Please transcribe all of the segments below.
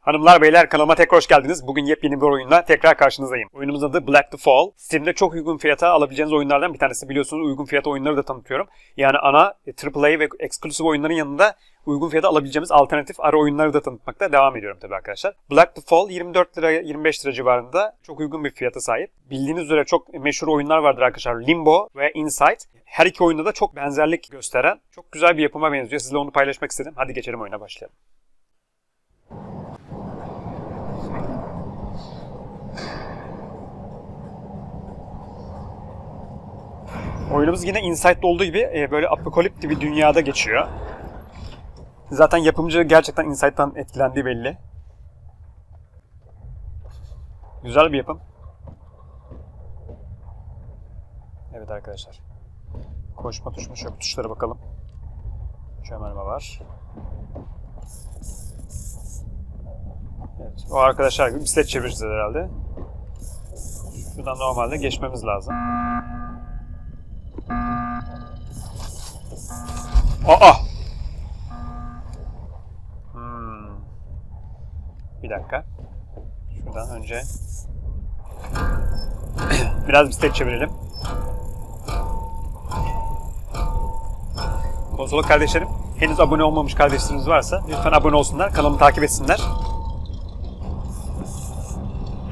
Hanımlar beyler kanalıma tekrar hoş geldiniz. Bugün yepyeni bir oyunla tekrar karşınızdayım. Oyunumuzun adı Black to Fall. Steam'de çok uygun fiyata alabileceğiniz oyunlardan bir tanesi. Biliyorsunuz uygun fiyata oyunları da tanıtıyorum. Yani ana e, AAA ve exclusive oyunların yanında uygun fiyata alabileceğimiz alternatif ara oyunları da tanıtmakta devam ediyorum tabii arkadaşlar. Black to Fall 24 lira 25 lira civarında çok uygun bir fiyata sahip. Bildiğiniz üzere çok meşhur oyunlar vardır arkadaşlar. Limbo ve Inside. Her iki oyunda da çok benzerlik gösteren çok güzel bir yapıma benziyor. Sizle onu paylaşmak istedim. Hadi geçelim oyuna başlayalım. Oyunumuz yine Inside'da olduğu gibi e, böyle apokaliptik bir dünyada geçiyor. Zaten yapımcı gerçekten Inside'dan etkilendiği belli. Güzel bir yapım. Evet arkadaşlar. Koşma tuşu şöyle tuşlara bakalım. Çömelme var. Evet. O arkadaşlar gibi bisiklet çevireceğiz herhalde. Şuradan normalde geçmemiz lazım. Aa! Hmm. Bir dakika. Şuradan önce biraz bisiklet çevirelim. Konsolok kardeşlerim, henüz abone olmamış kardeşleriniz varsa lütfen abone olsunlar, kanalımı takip etsinler.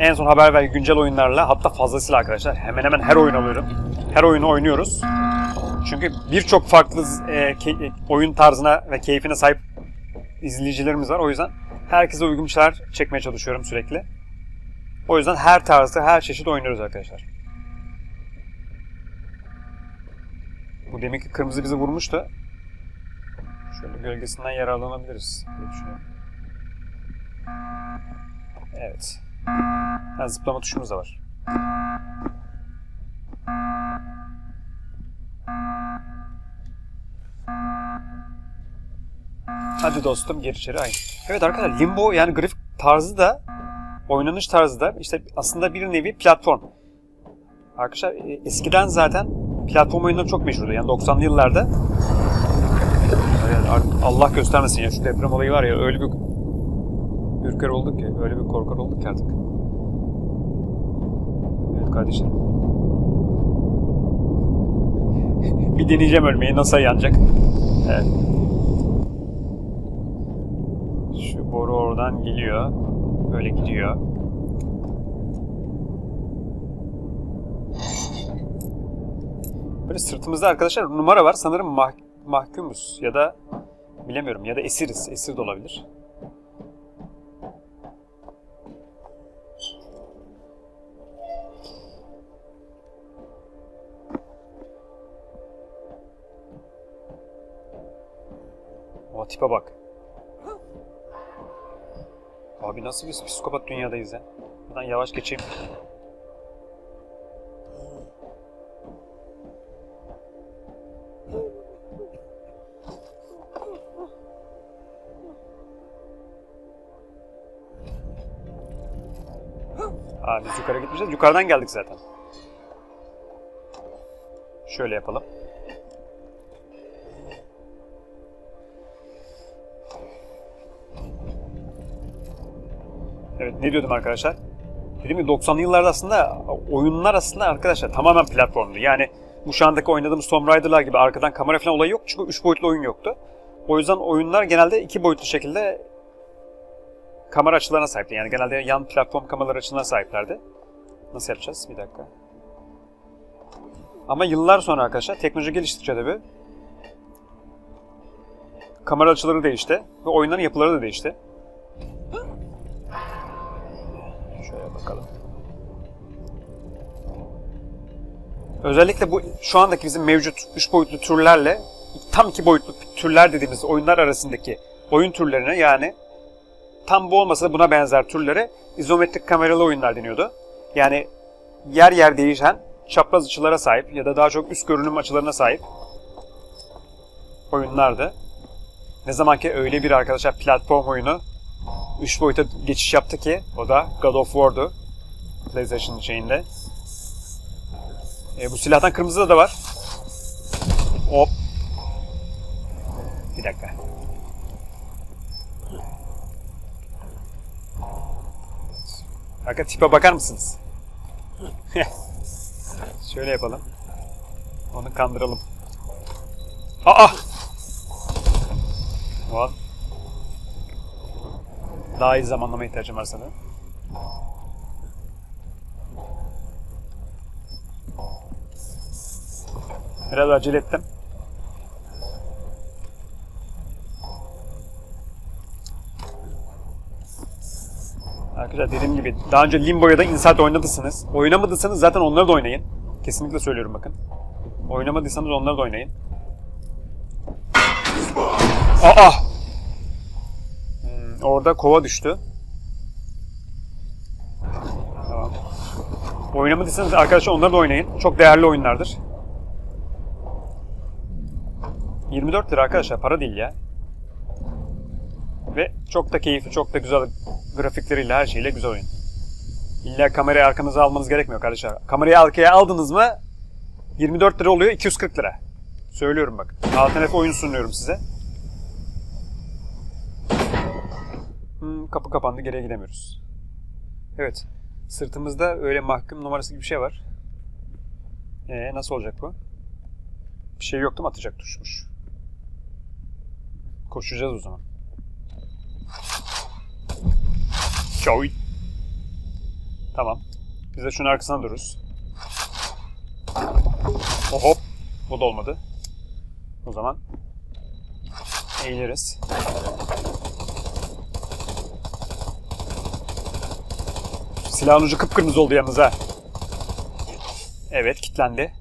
En son haber ve güncel oyunlarla hatta fazlasıyla arkadaşlar hemen hemen her oyun alıyorum. Her oyunu oynuyoruz. Çünkü birçok farklı e, ke- oyun tarzına ve keyfine sahip izleyicilerimiz var. O yüzden herkese uygun şeyler çekmeye çalışıyorum sürekli. O yüzden her tarzda, her çeşit oynuyoruz arkadaşlar. Bu deminki kırmızı bizi vurmuştu. Şöyle gölgesinden yararlanabiliriz diye düşünüyorum. Evet. Ha, zıplama tuşumuz da var. Hadi dostum gir içeri ay. Evet arkadaşlar Limbo yani grafik tarzı da oynanış tarzı da işte aslında bir nevi platform. Arkadaşlar e, eskiden zaten platform oyunları çok meşhurdu. Yani 90'lı yıllarda Allah göstermesin ya şu deprem olayı var ya öyle bir ürker olduk ki öyle bir korkar olduk ki artık. Evet kardeşim. bir deneyeceğim ölmeyi nasıl yanacak. Evet. Oradan geliyor. Böyle gidiyor. Böyle sırtımızda arkadaşlar numara var. Sanırım mah mahkumuz ya da bilemiyorum ya da esiriz. Esir de olabilir. O tipe bak. Abi nasıl bir psikopat dünyadayız ya? Buradan yavaş geçeyim. Aa biz yukarı gitmeyeceğiz. Yukarıdan geldik zaten. Şöyle yapalım. Ne diyordum arkadaşlar? Dediğim gibi 90'lı yıllarda aslında oyunlar aslında arkadaşlar tamamen platformdu. Yani bu şu andaki oynadığımız Tomb Raider'lar gibi arkadan kamera falan olayı yok. Çünkü 3 boyutlu oyun yoktu. O yüzden oyunlar genelde 2 boyutlu şekilde kamera açılarına sahipti. Yani genelde yan platform kamera açılarına sahiplerdi. Nasıl yapacağız? Bir dakika. Ama yıllar sonra arkadaşlar teknoloji geliştikçe tabi kamera açıları değişti ve oyunların yapıları da değişti. Şöyle bakalım. Özellikle bu şu andaki bizim mevcut 3 boyutlu türlerle tam 2 boyutlu türler dediğimiz oyunlar arasındaki oyun türlerine yani tam bu olmasa da buna benzer türlere izometrik kameralı oyunlar deniyordu. Yani yer yer değişen çapraz açılara sahip ya da daha çok üst görünüm açılarına sahip oyunlardı. Ne zaman ki öyle bir arkadaşlar platform oyunu 3 boyuta geçiş yaptı ki o da God of War'du. PlayStation şeyinde. E, bu silahtan kırmızı da var. Hop. Bir dakika. Kanka tipe bakar mısınız? Şöyle yapalım. Onu kandıralım. Aa! What? Daha iyi zamanlama ihtiyacım var sana. Biraz acele ettim. Arkadaşlar dediğim gibi daha önce Limbo ya da Inside oynadıysanız, oynamadıysanız zaten onları da oynayın. Kesinlikle söylüyorum bakın. Oynamadıysanız onları da oynayın. Aa! Orada kova düştü. Oynamadıysanız arkadaşlar onları da oynayın. Çok değerli oyunlardır. 24 lira arkadaşlar para değil ya. Ve çok da keyifli, çok da güzel grafikleriyle, her şeyle güzel oyun. İlla kamerayı arkanıza almanız gerekmiyor kardeşler. Kamerayı arkaya aldınız mı 24 lira oluyor 240 lira. Söylüyorum bak. Alternatif oyun sunuyorum size. Hmm, kapı kapandı geriye gidemiyoruz. Evet. Sırtımızda öyle mahkum numarası gibi bir şey var. Ee, nasıl olacak bu? Bir şey yoktu mu atacak tuşmuş. Koşacağız o zaman. Çoy. Tamam. Biz de şunun arkasına dururuz. Oh hop. Bu da olmadı. O zaman eğiliriz. Silahın ucu kıpkırmızı oldu yalnız ha. Evet, kilitlendi.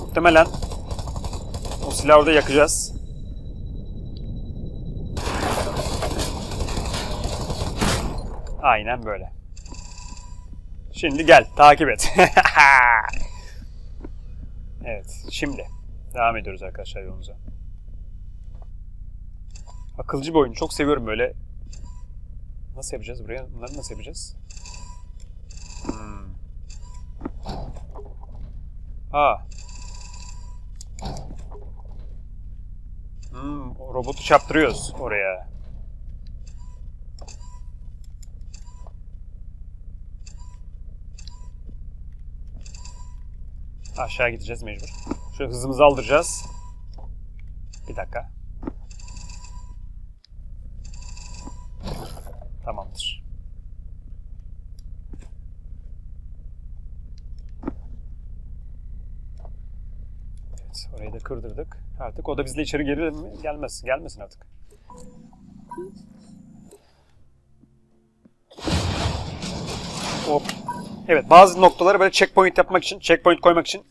Muhtemelen o silahı orada yakacağız. Aynen böyle. Şimdi gel, takip et. evet, şimdi devam ediyoruz arkadaşlar yolumuza. Akılcı bir oyun. Çok seviyorum böyle. Nasıl yapacağız buraya? Bunları nasıl yapacağız? Hmm. Aa. Hmm, robotu çarptırıyoruz oraya. Aşağı gideceğiz mecbur. Şöyle hızımızı aldıracağız. Bir dakika. Tamamdır. Evet, orayı da kırdırdık. Artık o da bizle içeri gelir mi? Gelmez. Gelmesin artık. Hop. Evet, bazı noktaları böyle checkpoint yapmak için, checkpoint koymak için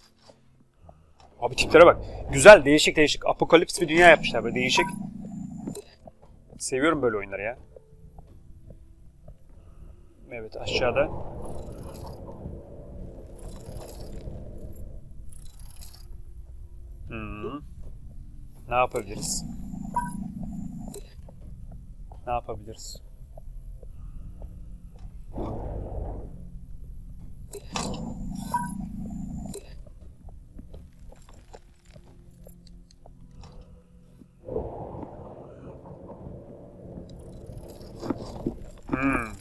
Abi tiplere bak. Güzel, değişik değişik. Apokalips bir dünya yapmışlar böyle değişik. Seviyorum böyle oyunları ya. Evet aşağıda. Hmm. Ne yapabiliriz? Ne yapabiliriz? Hmm.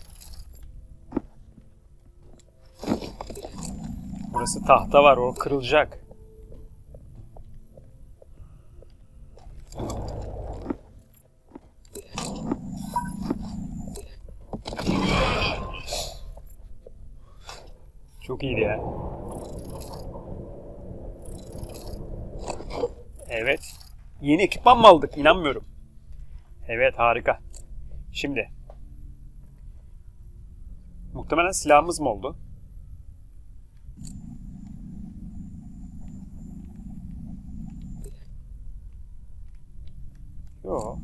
Burası tahta var, o kırılacak. Çok iyiydi ya. Evet. Yeni ekipman mı aldık? İnanmıyorum. Evet harika. Şimdi. Muhtemelen silahımız mı oldu? Yo.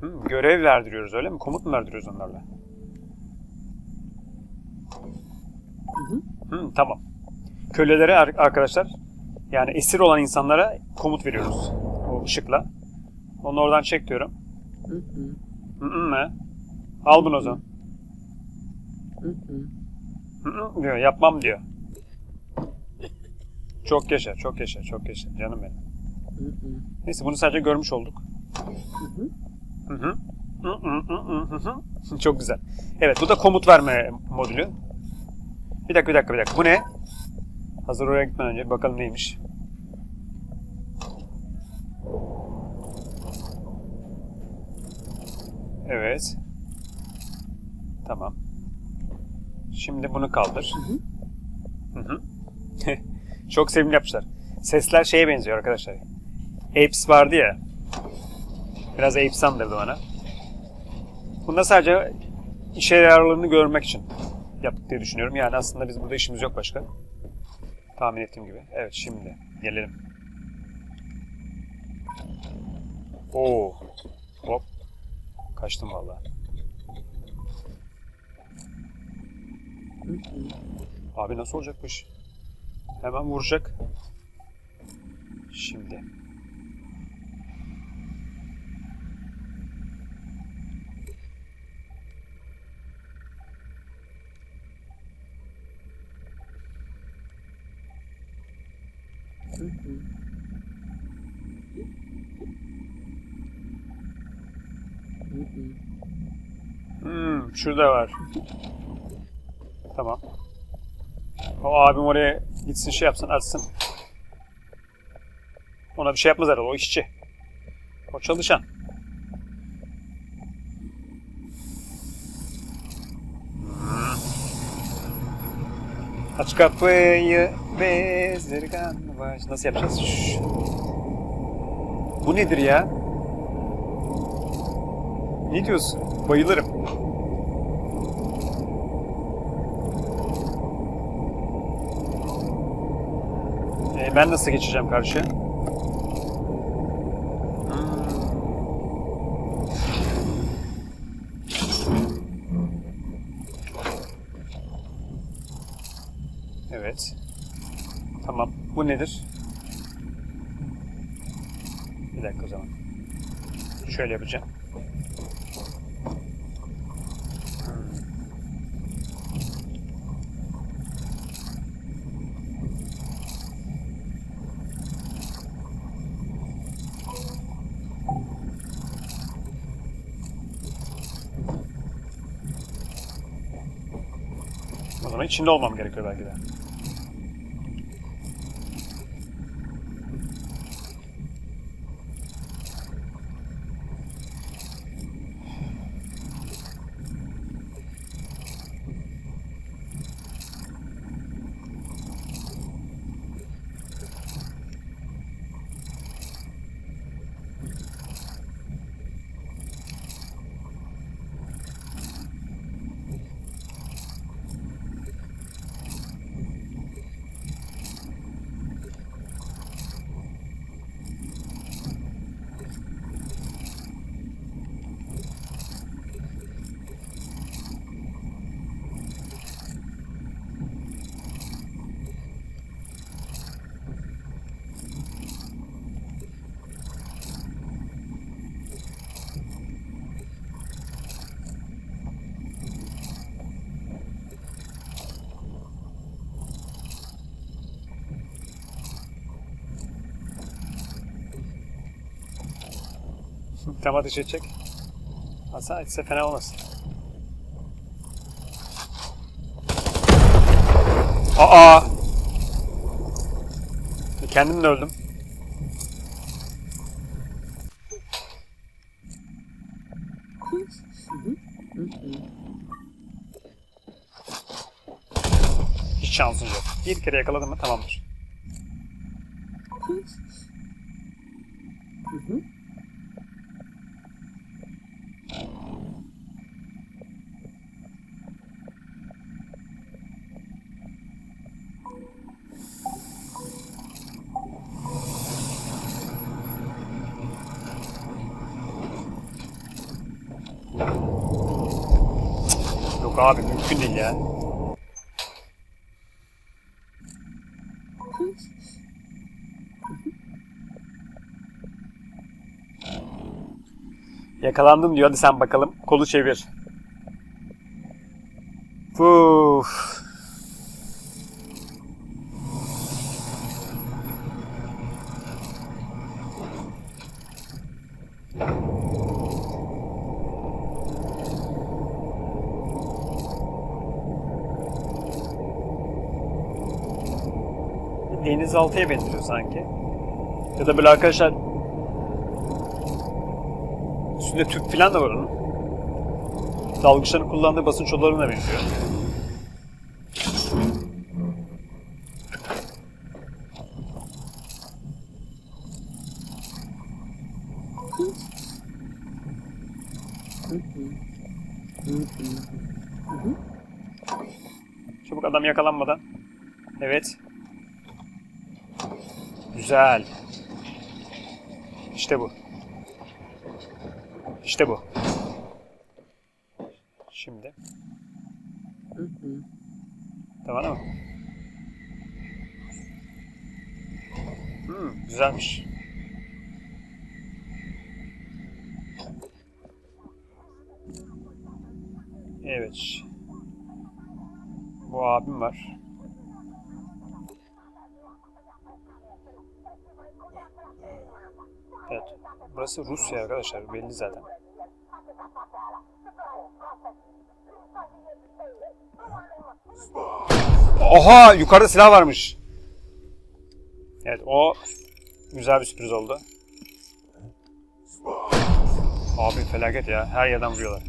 Hmm, görev verdiriyoruz öyle mi? Komut mu verdiriyoruz onlarla? Hmm, tamam. Kölelere ar- arkadaşlar yani esir olan insanlara komut veriyoruz o ışıkla. Onu oradan çek diyorum. Hı hı ne? Al bunu o zaman. Diyor. Yapmam diyor. Çok yaşa, çok yaşa, çok yaşa. Canım benim. Neyse bunu sadece görmüş olduk. Çok güzel. Evet bu da komut verme modülü. Bir dakika bir dakika bir dakika. Bu ne? Hazır oraya gitmeden önce bakalım neymiş. Evet. Tamam. Şimdi bunu kaldır. Hı hı. Çok sevimli yapmışlar. Sesler şeye benziyor arkadaşlar. Apes vardı ya. Biraz Apes andırdı bana. Bunda sadece işe yararlarını görmek için yaptık diye düşünüyorum. Yani aslında biz burada işimiz yok başka. Tahmin ettiğim gibi. Evet şimdi gelelim. Oo. Hop. Kaçtım vallahi. Hı hı. Abi nasıl olacak bu iş? Hemen vuracak. Şimdi. Hmm, şurada var. Tamam. O abim oraya gitsin şey yapsın açsın. Ona bir şey yapmaz herhalde o işçi. O çalışan. Aç kapıyı bezirgan baş. Nasıl yapacağız? Şşş. Bu nedir ya? Ne diyorsun? Bayılırım. Ben nasıl geçeceğim karşıya? Evet. Tamam. Bu nedir? Bir dakika o zaman. Şöyle yapacağım. İçinde olmam gerekiyor belki de. Tam ateş edecek. Aslında etse fena olmaz. Aa! Kendim de öldüm. Hiç şansın yok. Bir kere yakaladım mı tamamdır. Hı hı. Yok abi mümkün değil ya. Yakalandım diyor. Hadi sen bakalım. Kolu çevir. Uf. Denizaltıya benziyor sanki. Ya da böyle arkadaşlar üstünde tüp falan da var onun. Dalgıçların kullandığı basınç odalarına benziyor. Çabuk adam yakalanmadan. Evet. Güzel. İşte bu. İşte bu. Şimdi. Tamam mı? Hmm, güzelmiş. Evet. Bu abim var. Evet. Burası Rusya arkadaşlar. Belli zaten. Oha! Yukarıda silah varmış. Evet o güzel bir sürpriz oldu. Abi felaket ya. Her yerden vuruyorlar.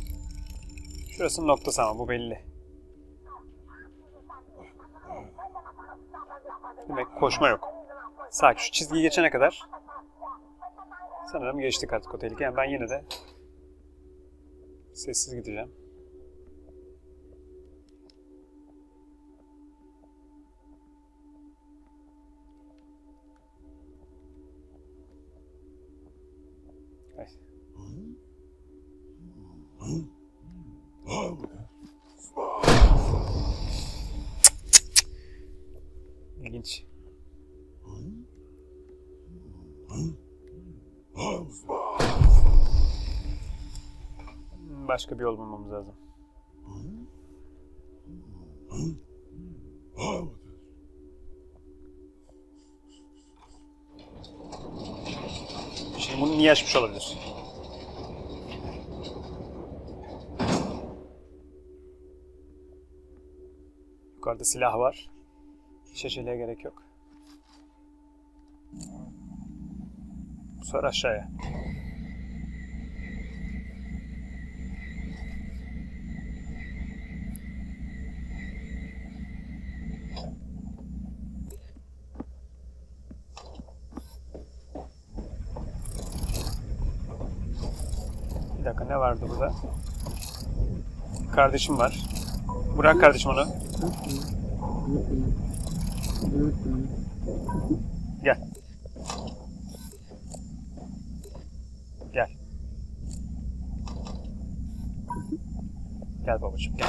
Şurasının noktası ama bu belli. Demek koşma yok. Sakin şu çizgiyi geçene kadar sanırım geçtik artık o tehlike. Yani ben yine de sessiz gideceğim. Ay. Başka bir yol bulmamız lazım. Şimdi bunu niye açmış olabilir? Yukarıda silah var. Aceleye gerek yok. Sonra aşağıya. Bir burada? Kardeşim var. Bırak kardeşim onu. Gel. Gel. Gel babacığım gel.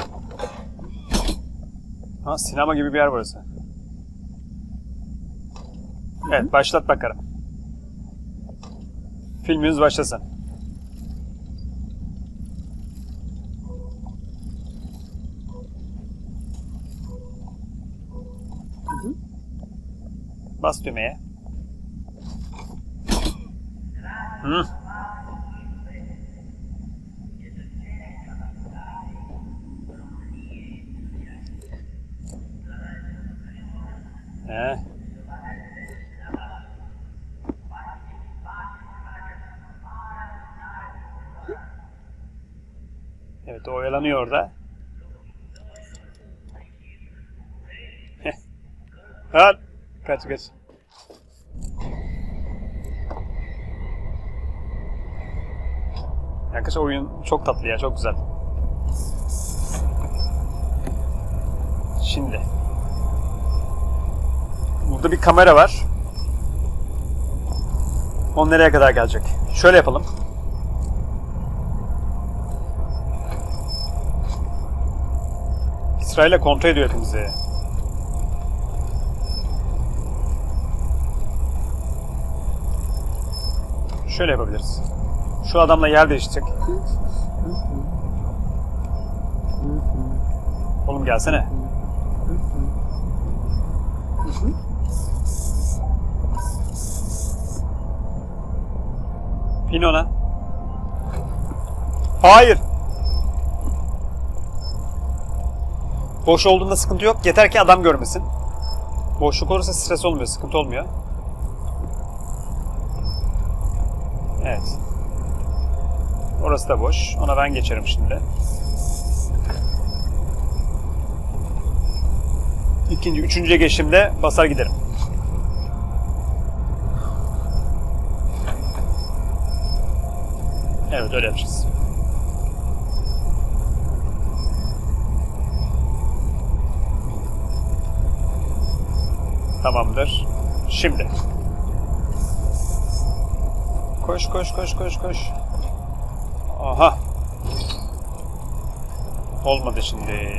Ha sinema gibi bir yer burası. Evet başlat bakalım. Filmimiz başlasın. Bas düğmeye. Hı. He. Evet oyalanıyor orada. Heh. Hadi. Kaç. Arkadaşlar oyun çok tatlı ya, çok güzel. Şimdi. Burada bir kamera var. O nereye kadar gelecek? Şöyle yapalım. Sırayla kontrol ediyor hepimizi. Şöyle yapabiliriz. Şu adamla yer değişecek. Oğlum gelsene. Bin ona. Hayır. Boş olduğunda sıkıntı yok. Yeter ki adam görmesin. Boşluk olursa stres olmuyor, sıkıntı olmuyor. Evet. Orası da boş. Ona ben geçerim şimdi. İkinci, üçüncüye geçtiğimde basar giderim. Evet öyle yapacağız. Tamamdır. Şimdi. Koş koş koş koş koş. Aha. Olmadı şimdi.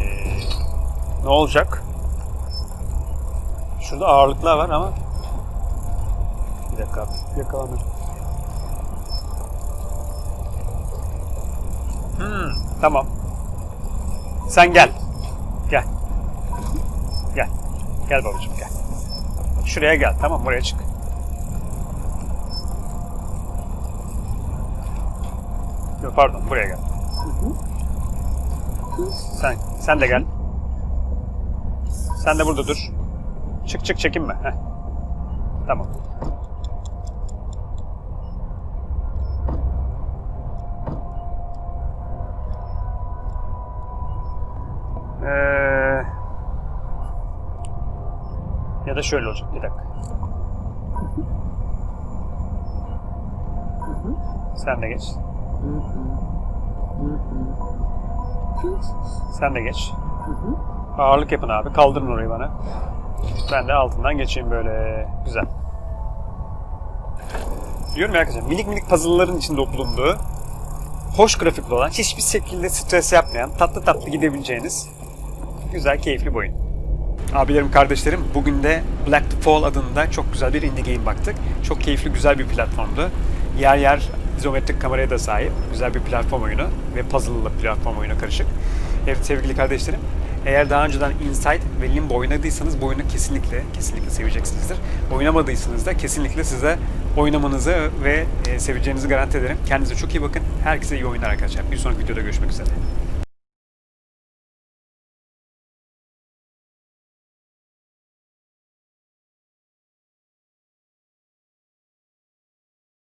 Ne olacak? Şurada ağırlıklar var ama. Bir dakika. Yakalanır. Hmm, tamam. Sen gel. Gel. Gel. Gel babacığım gel. Şuraya gel tamam buraya çık. Yok pardon buraya gel. Sen sen de gel. Sen de burada dur. Çık çık çekinme. Heh. Tamam. Ee, ya da şöyle olacak. Bir dakika. Sen de geç. Sen de geç. Ağırlık yapın abi. Kaldırın orayı bana. Ben de altından geçeyim böyle. Güzel. Diyorum ya arkadaşlar minik minik puzzle'ların içinde bulunduğu hoş grafikli olan, hiçbir şekilde stres yapmayan, tatlı tatlı gidebileceğiniz güzel, keyifli bir oyun. Abilerim, kardeşlerim bugün de Black to Fall adında çok güzel bir indie game baktık. Çok keyifli, güzel bir platformdu. Yer yer izometrik kameraya da sahip. Güzel bir platform oyunu ve puzzle'lı platform oyunu karışık. Evet sevgili kardeşlerim, eğer daha önceden Inside ve Limbo oynadıysanız bu oyunu kesinlikle, kesinlikle seveceksinizdir. Oynamadıysanız da kesinlikle size oynamanızı ve e, seveceğinizi garanti ederim. Kendinize çok iyi bakın. Herkese iyi oyunlar arkadaşlar. Bir sonraki videoda görüşmek üzere.